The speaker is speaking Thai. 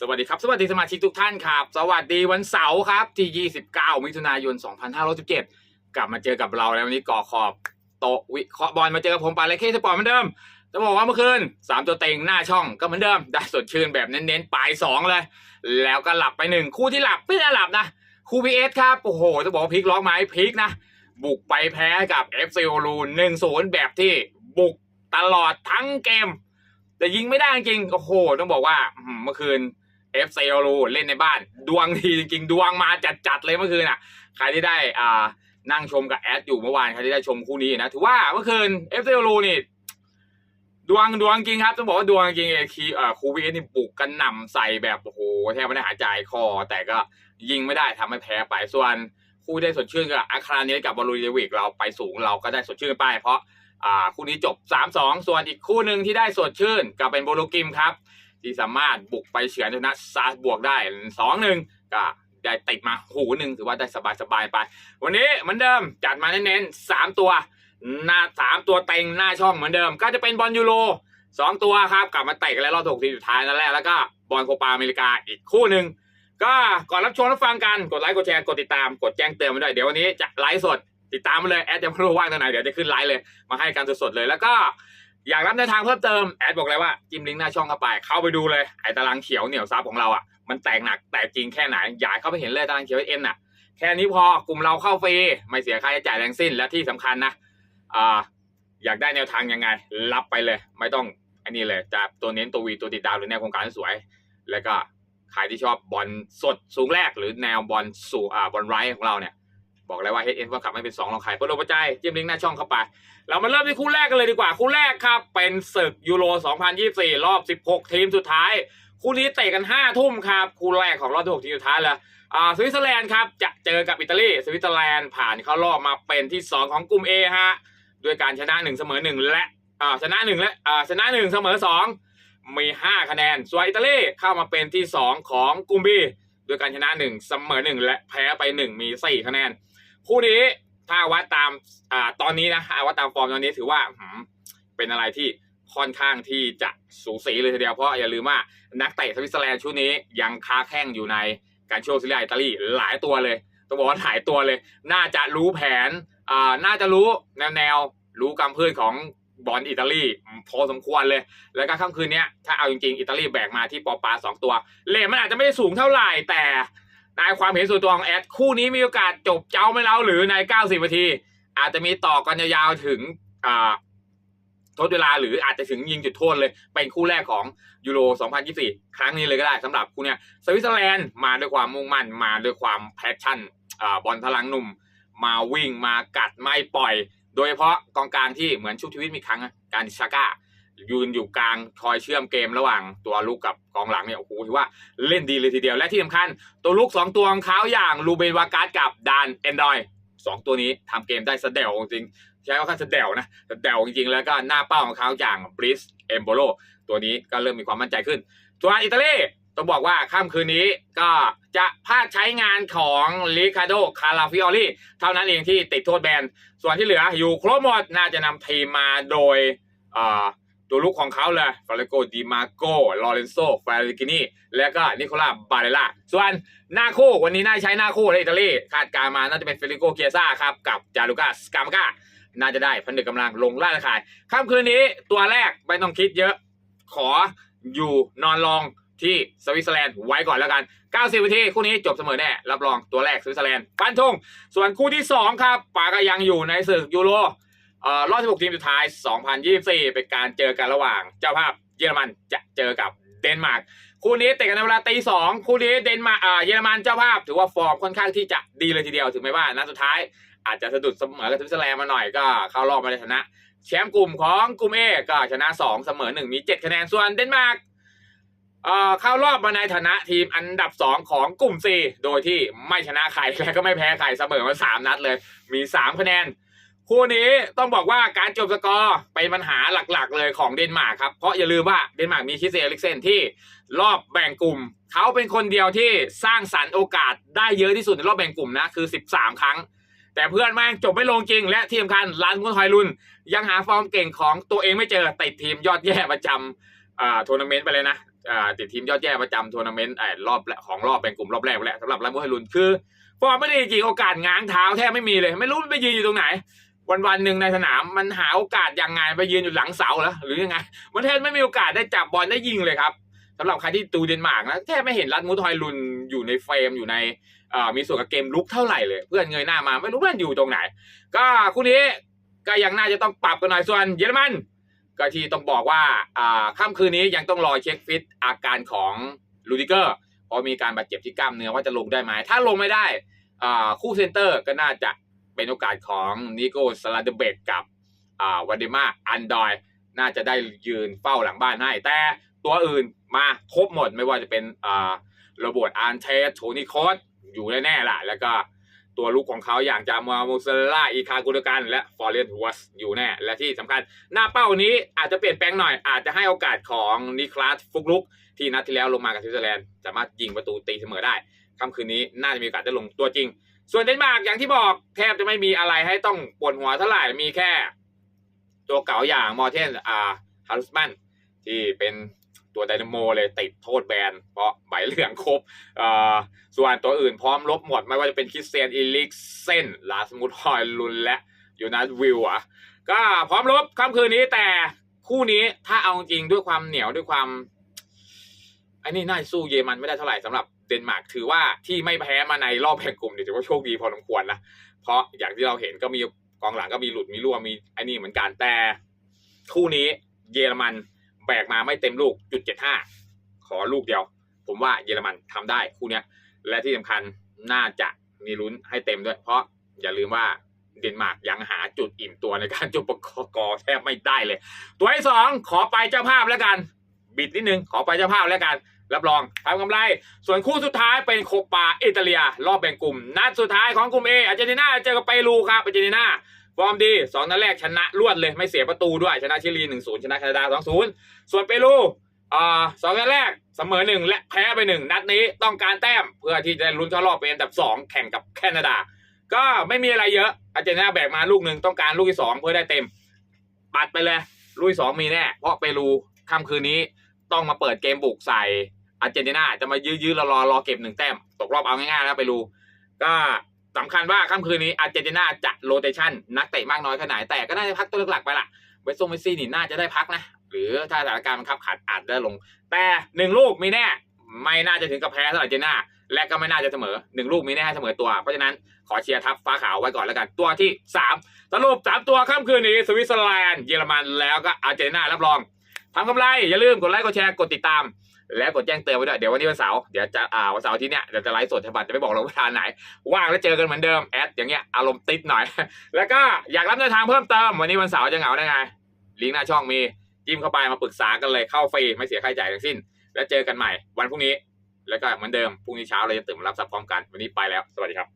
สวัสดีครับ สวัสดีสมาชิกทุกท่านครับ สวัสดีวันเสาร์ครับที่ 29 มิถุนายน 2517 กลับมาเจอกับเราแล้ววันนี้ก่อขอบโตวิเคราะห์บอลมาเจอกับผมปาเลเคสปอร์ตเหมือนเดิมจะบอกว่าเมื่อคืน3ตัวเต็งหน้าช่องก็เหมือนเดิม ได้สดชื่นแบบเน้นๆปลาย2เลย แล้วก็หลับไปหนึ่งคู่ที่หลับไม่ได้หลับนะคู่พีเอสครับโอ้โหจะบอกว่าพลิกล็อกไหมพลิกนะบุกไปแพ้กับ FC โอลู1-0แบบที่บุกตลอดทั้งเกม แต่ยิงไม่ได้จริงโอ้โห ต้องบอกว่าอื้อหือ เอคืน FC โอลูเล่นในบ้าน ดวงดีจริงๆ ดวงมาจัดๆเลยเมื่อคืนอะ ใครที่ได้อ่านั่งชมกับแอดอยู่เมื่อวานใครที่ได้ชมคู่นี้นะถือว่าเมื่อคืน FC โอลูนี่ดวงดวงจริงครับต้องบอกว่าดวงจริงเอคีเอ่อคูวีนี่บุกกันหน่ำใส่แบบโอ้โหแทบไม่ได้หายใจคอ แต่ก็ยิงไม่ได้ทำให้แพ้ไปส่วนคู่ได้สดชื่นกับอาคาราเนสกับบอลูเดวิกเราไปสูงเราก็ได้สดชื่นไป เพราะอ่าคู่นี้จบ 3-2 ส่วนอีกคู่หนึ่งที่ได้สดชื่นก็เป็นโบโลกิมครับ ที่สามารถบุกไปเฉือนชนะซาบวกได้2-1ก็ได้ติดมาหูหนึ่งถือว่าได้สบายๆไป วันนี้เหมือนเดิมจัดมาเน้นๆสามตัวหน้าสามตัวเต็งหน้าช่องเหมือนเดิม ก็จะเป็นบอลยูโรสองตัวครับกลับมาเตะกันแล้วรอบถกทีสุดท้ายนั่นแหละแล้วก็บอลโคปาอเมริกาอีกคู่หนึ่งก็ก่อนรับชมรับฟังกันกดไลค์กดแชร์กดติดตามกดแจ้งเตือนมาด้วยเดี๋ยววันนี้จะไลฟ์สดติดตามมาเลยแอดจะไม่รู้ว่างตอนไหนเดี๋ยวจะขึ้นไลฟ์เลยมาให้การสดๆเลยแล้วก็ อยากรับในวทางเพิ่มเติมแอดบอกเลยว่าจิ้มลิงก์หน้าช่องเข้าไปเข้าไปดูเลยไอ้ตารางเขียวเหนียวซับของเราอะมันแตกหนักแตกจริงแค่ไหนอยากเข้าไปเห็นเลยตารางเขียวเอ็นอะแค่นี้พอกลุ่มเราเข้าฟรีไม่เสียค่าใช้จ่ายแรงสิ้นและที่สำคัญนะอ่าอยากได้แนวทางยังไง รับไปเลย ไม่ต้องอันนี้เลยจะตัวเน้นตัววีตัวติดดาวหรือแนวโครงการสวย แล้วก็ใครที่ชอบบอลสดสูงแรกหรือแนวบอลสู่อ่าบอลไรของเราเนี่ย บอกเลยว่า h เ n นขับไม่เป็นสองรองใครเปิดโลกใจเจิ้มลิงก์หน้าช่องเข้าไป เรามาเริ่มที่คู่แรกกันเลยดีกว่า คู่แรกครับ เป็นศึกยูโร 2024 รอบ 16 ทีมสุดท้าย คู่นี้เตะกัน 5 ทุ่มครับ คู่แรกของรอบ16ทีมสุดท้ายเลยอ่าสวิตเซอร์แลนด์ครับจะเจอกับอิตาลีสวิตเซอร์แลนด์ผ่านเข้ารอบมาเป็นที่ 2 ของกลุ่ม A ฮะด้วยการชนะ1เสมอ1และอ่าชนะ1และอ่าชนะ1เสมอ2มี 5 คะแนนส่วนอิตาลีเข้ามาเป็นที่ 2 ของกลุ่ม B ด้วยการชนะ1เสมอ1และแพ้ไป1มี4คะแนน คู่นี้ถ้าวัดตามอ่าตอนนี้นะถ้าวัดตามฟอร์มตอนนี้ถือว่าเป็นอะไรที่ค่อนข้างที่จะสูสีเลยทีเดียวเพราะอย่าลืมว่านักเตะสวิตเซอร์แลนด์ชุดนี้ยังค้าแข้งอยู่ในการโชว์ซีเรียอิตาลีหลายตัวเลยต้องบอกว่าหลายตัวเลย น่าจะรู้แผนอ่าน่าจะรู้แนวแนวรู้กำพืชของ บอลอิตาลีพอสมควรเลย แล้วก็ค่ำคืนนี้ถ้าเอาจริงๆ อิตาลีแบกมาที่ปอปาสองตัว เลทมันอาจจะไม่ได้สูงเท่าไหร่แต่ในความเห็นส่วนตัวของแอด คู่นี้มีโอกาสจบเจ้าไม่เล้าหรือใน 90นาที อาจจะมีต่อกันยาวๆถึงทดเวลาหรืออาจจะถึงยิงจุดโทษเลย เป็นคู่แรกของยูโร 2024 ครั้งนี้เลยก็ได้สำหรับคู่เนี้ยสวิตเซอร์แลนด์มาด้วยความมุ่งมั่นมาด้วยความแพชชั่นอ่าบอลพลังหนุ่ม มาวิ่งมากัดไม่ปล่อย โดยเฉพาะกองกลางที่เหมือนชุบชีวิตมีครั้งการชาก้ายืนอยู่กลางคอยเชื่อมเกมระหว่างตัวลูกกับกองหลังเนี่ยโอ้โหถือว่าเล่นดีเลยทีเดียวและที่สำคัญ ตัวลูกสองตัวของเขาอย่างลูเบนวาการ์ดกับดานเอนดอยสองตัวนี้ทำเกมได้สเดวจริงใช้ว่าแค่สเดวนะสเดวจริงๆ แล้วก็หน้าเป้าของเขาอย่างบริสเอมโบโลตัวนี้ก็เริ่มมีความมั่นใจขึ้นส่วนอิตาลี ต้องบอกว่าค่ำคืนนี้ก็จะพลาดใช้งานของลิคาโดคาราฟิออลี่เท่านั้นเองที่ติดโทษแบน ส่วนที่เหลืออยู่ครบหมดน่าจะนำทีมมาโดยตัวลูกของเขาเลยฟาเรโกดิมาโกลอเรนโซฟาริกินีแล้วก็นิโคลาบาเรล่า ส่วนหน้าคู่วันนี้น่าใช้หน้าคู่ในอิตาลีคาดการมาน่าจะเป็นเฟริโกเกียซ่าครับ กับจารุกาสกามกาน่าจะได้พันดึกกำลังลงล่าตะข่ายค่ำคืนนี้ตัวแรกไม่ต้องคิดเยอะ ขออยู่นอนรอง ที่สวิตเซอร์แลนด์ไว้ก่อนแล้วกัน 90นาทีคู่นี้จบเสมอแน่ รับรองตัวแรกสวิตเซอร์แลนด์ฟันธงส่วนคู่ที่ 2 ครับปาก็ยังอยู่ในศึกยูโรเอ่อรอบ 16 ทีมสุดท้าย 2024 เป็นการเจอกันระหว่างเจ้าภาพเยอรมันจะเจอกับเดนมาร์กคู่นี้เตะกันในเวลาตีสองคู่นี้เดนมาร์กอ่าเยอรมันเจ้าภาพ ถือว่าฟอร์มค่อนข้างที่จะดีเลยทีเดียวถึงแม้ว่านัดสุดท้ายอาจจะสะดุดเสมอกับสวิตเซอร์แลนด์มาหน่อยก็เข้ารอบมาในชนะ แชมป์กลุ่มของกลุ่มเอก็ชนะ 2 เสมอ 1 มี 7 คะแนนส่วนเดนมาร์ก เข้ารอบมาในฐานะทีมอันดับ 2 ของกลุ่ม C โดยที่ไม่ชนะใครและก็ไม่แพ้ใครเสมอมา 3 นัดเลย มี 3 คะแนน คู่นี้ต้องบอกว่าการจบสกอร์เป็นปัญหาหลักๆ เลยของเดนมาร์กครับ เพราะอย่าลืมว่าเดนมาร์กมีคิสเซอลิกเซนที่รอบแบ่งกลุ่ม เขาเป็นคนเดียวที่สร้างสรรค์โอกาสได้เยอะที่สุดในรอบแบ่งกลุ่มนะคือ 13 ครั้งแต่เพื่อนแม่งจบไม่ลงจริง และที่สำคัญลันกุนทอยลุน ยังหาฟอร์มเก่งของตัวเองไม่เจอติดทีมยอดแย่ประจำอ่าทัวร์นาเมนต์ไปเลยนะ ติดทีมยอดแย่ประจำทัวร์นาเมนต์รอบของรอบแบ่งกลุ่มรอบแรกไปแล้วสำหรับลามูไฮลุนคือฟอร์มไม่ด้จริงโอกาสง้างเท้าแทบไม่มีเลย ไม่รู้มันไปยืนอยู่ตรงไหน วันวันหนึ่งในสนามมันหาโอกาสยังไงไปยืนอยู่หลังเสาเหรอหรือยังไงมันแทบไม่มีโอกาสได้จับบอลได้ยิงเลยครับสำหรับใครที่ดูเดนมาร์กนะแทบไม่เห็นรัดมูทอยลุนอยู่ในเฟรมอยู่ในมีส่วนกับเกมลุกเท่าไหร่เลย เพื่อนเงยหน้ามาไม่รู้เพื่อนอยู่ตรงไหน ก็คู่นี้ก็ยังน่าจะต้องปรับกันหน่อยส่วนเยอรมัน ก็ที่ต้องบอกว่าอ่าค่ำคืนนี้ยังต้องรอเช็คฟิตอาการของลูดิเกอร์เพราะมีการบาดเจ็บที่กล้ามเนื้อว่าจะลงได้ไหมถ้าลงไม่ได้คู่เซนเตอร์ก็น่าจะเป็นโอกาสของนิโกสลาเดเบกกับอ่าวาเดมาอันดอย น่าจะได้ยืนเฝ้าหลังบ้านให้ แต่ตัวอื่นมาครบหมดไม่ว่าจะเป็นโรบอทอาร์เทสโทนี่โคสอยู่แน่ๆล่ะ แล้วก็ ตัวลูกของเขาอย่างจามาโมเซล่าอีคากุลกัน และฟอร์เรนหัวสอยู่แน่ และที่สำคัญ หน้าเป้านี้อาจจะเปลี่ยนแปลงหน่อย อาจจะให้โอกาสของนิคลัสฟุกลุก ที่นัดที่แล้วลงมากับสวิตเซอร์แลนด์สามารถยิงประตูตีเสมอได้ค่ำคืนนี้น่าจะมีโอกาสได้ลงตัวจริง ส่วนเดนมาร์กอย่างที่บอกแทบจะไม่มีอะไรให้ต้องปวดหัวเท่าไหร่มีแค่ ตัวเก่าอย่างมอร์เทนอาฮารุสแมนที่เป็นตัวไดนาโมเลยติดโทษแบนเพราะ เหลืองครบส่วนตัวอื่นพร้อมลบหมด ไม่ว่าจะเป็นคริสเตียนอีลิกเซนลาสมุดฮอยลุนและยูนัสวิลอะก็พร้อมลบค่ำคืนนี้แต่คู่นี้ถ้าเอาจริงด้วยความเหนียวด้วยความไอ้นี่น่าจะสู้เยอรมันไม่ได้เท่าไหร่สำหรับเดนมาร์กถือว่าที่ไม่แพ้มาในรอบแบ่งกลุ่มเนี่ยถือว่าโชคดีพอสมควรนะเพราะอย่างที่เราเห็นก็มีกองหลังก็มีหลุดมีรั่วมีไอ้นี่เหมือนกันแต่คู่นี้เยอรมันแบกมาไม่เต็มลูกจุดเจ็ดห้าขอลูกเดียว ผมว่าเยอรมันทำได้คู่เนี้ยและที่สำคัญน่าจะมีลุ้นให้เต็มด้วย เพราะอย่าลืมว่าเดนมาร์กยังหาจุดอิ่มตัวในการจุดประกอแทบไม่ได้เลย ตัวที่สองขอไปเจ้าภาพแล้วกัน บิดนิดนึงขอไปเจ้าภาพแล้วกัน รับรองทำกำไร ส่วนคู่สุดท้ายเป็นโคปาอิตาเลีย รอบแบ่งกลุ่ม นัดสุดท้ายของกลุ่มเออาร์เจนตินาเจอกับเปรูครับอาร์เจนตินาฟอร์มดีสองนัดแรกชนะรวดเลยไม่เสียประตูด้วยชนะชิลีหนึ่งศูนย์ชนะแคนาดาสองศูนย์ส่วนเปรู อ่าสองนัดแรกเสมอหนึ่งและแพ้ไปหนึ่งนัดนี้ต้องการแต้มเพื่อที่จะลุ้นเข้ารอบเป็นอันดับสองแข่งกับแคนาดา ก็ไม่มีอะไรเยอะอาร์เจนตินาแบกมาลูกหนึ่งต้องการลูกที่สองเพื่อได้เต็ม ปัดไปเลยลูกที่สองมีแน่ เพราะเปรูค่ำคืนนี้ต้องมาเปิดเกมบุกใส่อาร์เจนตินาจะมายื้อๆรอรอรอเก็บหนึ่งแต้ม ตกรอบเอาง่ายๆแล้วเปรูก็สำคัญว่าค่ำคืนนี้อาร์เจนตินาจะโรเตชันนักเตะมากน้อยแค่ไหนแต่ก็น่าจะพักตัวหลักๆไปละเวสโซเมสซี่นี่น่าจะได้พักนะ หรือถ้าสถานการณ์มันขับขัดอาจได้ลง แต่หนึ่งลูกมีแน่ ไม่น่าจะถึงกับแพ้สำหรับอาร์เจนตินาและก็ไม่น่าจะเสมอหนึ่งลูกมีแน่เสมอตัว เพราะฉะนั้นขอเชียร์ทัพฟ้าขาวไว้ก่อนแล้วกัน ตัวที่สามสรุปสามตัวค่ำคืนนี้สวิตเซอร์แลนด์เยอรมันแล้วก็อาร์เจนตินารับรองทำกำไรอย่าลืมกดไลค์กดแชร์กดติดตาม และกดแจ้งเตือนไว้ด้วยเดี๋ยววันนี้วันเสาร์เดี๋ยวจะอ่าวันเสาร์ที่เนี้ยเดี๋ยวจะไลฟ์สดฉบับจะไม่บอกเราเวลาไหน ว่างแล้วเจอกันเหมือนเดิมแอดอย่างเงี้ยอารมณ์ติดหน่อย แล้วก็อยากรับแนวทางเพิ่มเติมวันนี้วันเสาร์จะเหงาได้ไงลิงก์หน้าช่องมี จิ้มเข้าไปมาปรึกษากันเลยเข้าฟรีไม่เสียค่าใช้จ่ายทั้งสิ้น แล้วเจอกันใหม่วันพรุ่งนี้ แล้วก็เหมือนเดิมพรุ่งนี้เช้าเราจะตื่นมารับทรัพย์พร้อมกันวันนี้ไปแล้ว สวัสดีครับ